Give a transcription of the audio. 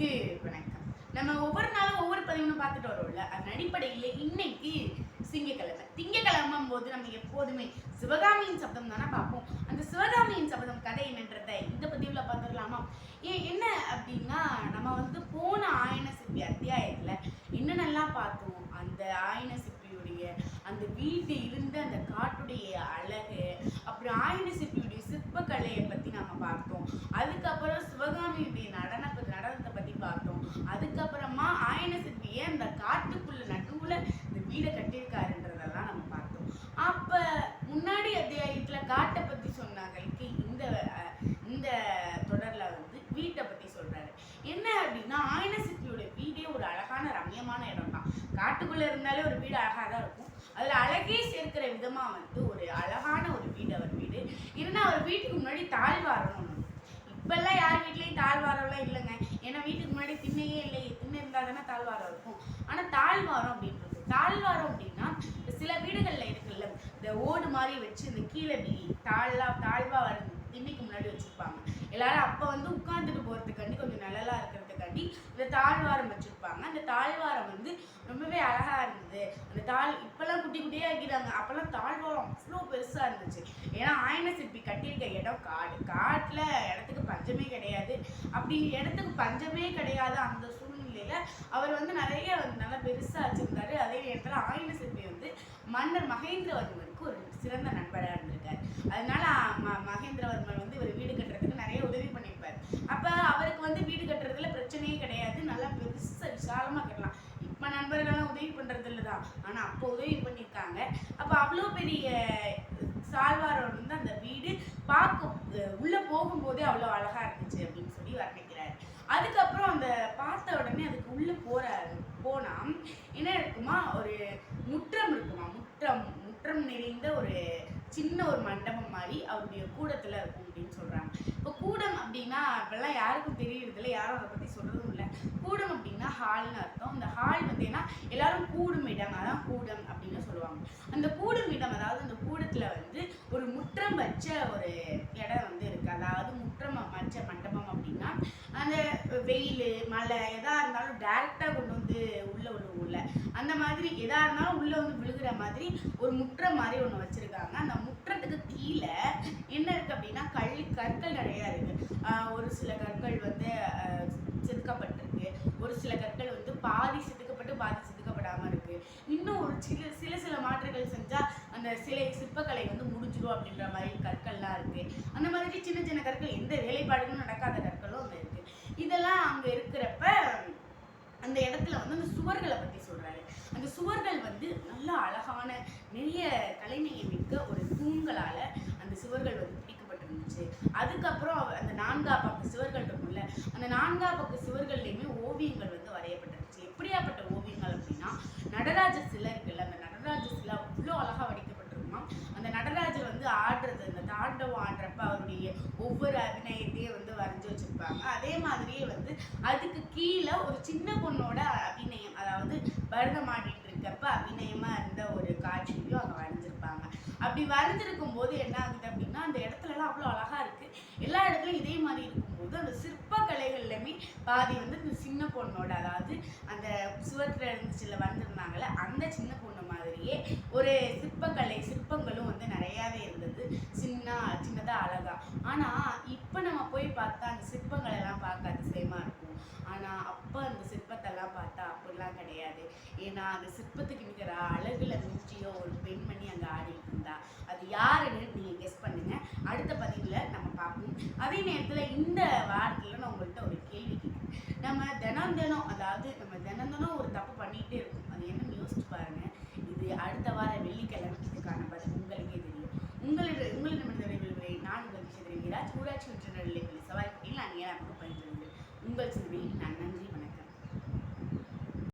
நேயர்களுக்கு வணக்கம். நம்ம ஒவ்வொரு நாளும் ஒவ்வொரு பதிவுன்னு பார்த்துட்டு வரோம்ல அதன் அடிப்படையில் இன்னைக்கு திங்கக்கிழமை. திங்கக்கிழமை போது நம்ம எப்போதுமே சிவகாமியின் சப்தம் தானே பார்ப்போம். அந்த சிவகாமியின் சபதம் கதை என்னன்றதை இந்த பதிவில் பார்த்துடலாமா? ஏன் என்ன அப்படின்னா நம்ம வந்து போன ஆயன சிற்பி அத்தியாயத்தில் என்னென்னலாம் பார்த்தோம்? அந்த ஆயன சிப்பியுடைய அந்த வீட்டு இருந்த அந்த காட்டுடைய அழகு அப்புறம் ஆயன சிற்பியுடைய சிற்பக்கலையை பத்தி நாம பார்த்தோம் அதுக்கப்புறம் சிவகாமியுடைய நடன நடனத்தை பத்தி பார்த்தோம் அதுக்கப்புறமா ஆயன சிற்பி ஏன் அந்த காட்டுக்குள்ள நடுவுல இந்த வீடை கட்டியிருக்காருன்றதெல்லாம் நம்ம பார்த்தோம். அப்ப முன்னாடி அத்தியாயத்துல காட்டை பத்தி சொன்னாங்களுக்கு இந்த இந்த தொடர்ல வந்து வீட்டை பத்தி சொல்றாரு. என்ன அப்படின்னா ஆயன சிற்பியோட வீடே ஒரு அழகான ரம்யமான இடம் தான் காட்டுக்குள்ள இருந்தாலே ஒரு வீடு அழகாக தான் இருக்கும். அதுல அழகே சேர்க்கிற விதமா வந்து ஒரு அழகான ஒரு வீடு அவர் வீடு. இருந்தா அவர் வீட்டுக்கு முன்னாடி தாழ்வாரம் ஒன்று இப்பெல்லாம் யார் வீட்லயும் தாழ்வாரம்லாம் இல்லைங்க. ஏன்னா வீட்டுக்கு முன்னாடி திண்ணையே இல்லை திண்ணை இருந்தால் தானே தாழ்வாரம் இருக்கும். ஆனால் தாழ்வாரம் அப்படின்றது தாழ்வாரம் அப்படின்னா சில வீடுகள்ல இருக்குல்ல இந்த ஓடு மாதிரி வச்சு இந்த கீழே இப்படி தாழ்லா தாழ்வா வரும் திண்ணைக்கு முன்னாடி வச்சிருப்பாங்க. எல்லாரும் அப்ப வந்து உட்கார்ந்துட்டு போறதுக்காண்டி கொஞ்சம் நிழலா இருக்கிறதுக்காண்டி இந்த தாழ்வாரம் வச்சிருப்பாங்க. அந்த தாழ்வாரம் வந்து ரொம்பவே அழகா இருந்தது. அந்த தாழ் இப்பெல்லாம் குட்டி குட்டியா ஆக்கிட்டாங்க. அப்பெல்லாம் தாழ்வாரம் அவ்வளோ பெருசா இருந்துச்சு. ஏன்னா ஆயன சிற்பி கட்டியிருக்க இடம் காடு. காட்டுல இடத்துக்கு பஞ்சமே கிடையாது. அப்படி இடத்துக்கு பஞ்சமே கிடையாது அந்த சூழ்நிலையில அவர் வந்து நிறைய நல்ல பெருசா வச்சிருந்தாரு அதே நேரத்துல ஆயன சிற்பி வந்து மன்னர் மகேந்திரவர்மனுக்கு ஒரு சிறந்த நண்பராக இருந்திருக்கார். அதனால ம- மகேந்திரவர்மன் வந்து இவர் வீடு கட்டுறதுக்கு நிறைய உதவி பண்ணியிருப்பார். அப்போ அவருக்கு வந்து வீடு கட்டுறதுல பிரச்சனையே கிடையாது. நல்லா பெருசாக விசாலமாக கட்டலாம். இப்போ நண்பர்கள்லாம் உதவி பண்ணுறதில்ல தான். ஆனால் அப்போ உதவி பண்ணியிருக்காங்க. அப்போ அவ்வளோ பெரிய சால்வாரோட வந்து அந்த வீடு பார்க்க உள்ளே போகும்போதே அவ்வளோ அழகாக இருந்துச்சு அப்படின்னு சொல்லி வர்ணிக்கிறாரு அதுக்கப்புறம் அந்த பார்த்த உடனே அதுக்கு உள்ள போறாரு போனா என்ன இருக்குமா ஒரு முற்றம் இருக்குமா முற்றம் முற்றம் ஒரு சின்ன ஒரு மண்டபம் மாதிரி அவருடைய கூடத்துல இருக்கும் அப்படின்னு சொல்றாங்க. இப்போ கூடம் அப்படின்னா இப்பெல்லாம் யாருக்கும் தெரியறதில்ல யாரும் அதை பத்தி சொல்றதும் இல்லை. கூடம் அப்படின்னா ஹால்னு அர்த்தம். இந்த ஹால் வந்து ஏன்னா எல்லாரும் கூடும் இடம் அதான் கூடம் அப்படின்னு சொல்லுவாங்க. அந்த கூடும் இடம் அதாவது அந்த கூடத்துல வந்து ஒரு முற்றம் வச்ச ஒரு இடம் வந்து இருக்கு. அதாவது முற்றம் வச்ச மண்டபம் அப்படின்னா அந்த வெயில் மழை எதா இருந்தாலும் டைரக்டா கொண்டு வந்து உள்ள ஒரு அந்த மாதிரி எதா இருந்தாலும் உள்ள வந்து விழுகிற மாதிரி ஒரு முற்றம் மாதிரி ஒன்று வச்சிருக்காங்க. அந்த முற்றத்துக்கு கீழே என்ன இருக்கு அப்படின்னா கல் கற்கள் நிறைய இருக்கு. ஒரு சில கற்கள் வந்து செதுக்கப்பட்டிருக்கு. ஒரு சில கற்கள் வந்து பாதி செதுக்கப்பட்டு பாதி செதுக்கப்படாம இருக்கு. இன்னும் ஒரு சில சில சில மாற்றுகள் செஞ்சா அந்த சிலை சிற்பக்கலை வந்து முடிஞ்சிடும் அப்படின்ற மாதிரி கற்கள்லாம் இருக்கு. அந்த மாதிரி சின்ன சின்ன கற்கள் எந்த வேலைப்பாடுகளும் நடக்காத கற்கள் அங்க இருக்கு இதெல்லாம் அங்க இருக்கிறப்ப அந்த இடத்துல வந்து அந்த சுவர்களை பற்றி சொல்கிறாரு அந்த சுவர்கள் வந்து நல்ல அழகான நிறைய கலைநயம் மிக்க ஒரு தூண்களால் அந்த சுவர்கள் வந்து பிடிக்கப்பட்டிருந்துச்சு. அதுக்கப்புறம் அவ- அந்த நான்கா பக்க சுவர்கள் இருக்கும்ல அந்த நான்கா பக்க சுவர்கள்லையுமே ஓவியங்கள் வந்து வரையப்பட்டிருந்துச்சு. எப்படியாப்பட்ட ஓவியங்கள் அப்படின்னா நடராஜ சிலை இருக்குல்ல அந்த நடராஜ சிலை அவ்வளோ அழகாக வடிக்கப்பட்டிருக்குமா அந்த நடராஜர் வந்து ஆடுறது அந்த தாண்டவம் சிறப்பாக அவருடைய ஒவ்வொரு அபிநயத்தையும் வந்து வரைஞ்சி வச்சுருப்பாங்க. அதே மாதிரியே வந்து அதுக்கு கீழே ஒரு சின்ன பொண்ணோட அபிநயம் அதாவது பரதம் ஆடிட்டு இருக்கப்ப அபிநயமாக இருந்த ஒரு காட்சியும் அங்கே வரைஞ்சிருப்பாங்க. அப்படி வரைஞ்சிருக்கும் போது என்ன ஆகுது அப்படின்னா அந்த இடத்துலலாம் அவ்வளோ அழகாக இருக்கு. எல்லா இடத்துலையும் இதே மாதிரி இருக்கும்போது அந்த சிற்ப கலைகள்லையுமே பாதி வந்து இந்த சின்ன பொண்ணோட அதாவது அந்த சுவத்துல இருந்துச்சுல வந்திருந்தாங்கல்ல அந்த சின்ன பொண்ணு மாதிரியே ஒரு சிற்பக்கலை சிற்பங்களும் வந்து நிறையாவே இருந்தது. சின்ன சின்னதா அழகா. ஆனா இப்ப நம்ம போய் பார்த்தா அந்த சிற்பங்கள் எல்லாம் பார்க்க அதிசயமா இருக்கும். ஆனா அப்ப அந்த சிற்பத்தெல்லாம் பார்த்தா அப்படிலாம் கிடையாது. ஏன்னா அந்த சிற்பத்துக்கு நிற்கிற அழகுல மிஞ்சிய ஒரு பெண்மணி அங்க ஆடி இருந்தா அது யாருன்னு நீங்க கெஸ் பண்ணுங்க அடுத்த பதிவுல நம்ம பார்ப்போம் அதே நேரத்தில் இந்த வாரத்தில் நான் உங்கள்கிட்ட ஒரு கேள்வி கேட்குறேன் நம்ம தினம் தினம் அதாவது நம்ம தினம் தினம் ஒரு தப்பு பண்ணிகிட்டே இருக்கோம். அது என்னன்னு யோசிச்சு பாருங்க. இது அடுத்த வார வெள்ளிக்கிழமை இதுக்கான பதில் உங்களுக்கே தெரியும். உங்களிடம் உங்களிடமிருந்து விளைவுகளை நான் உங்கள் விஷயத்தில் ஊராட்சி ஊராட்சி நிலை நிலைகளில் சவால் நான் ஏன் நமக்கு பயின்று உங்கள் சிறுவை நான் நன்றி வணக்கம்.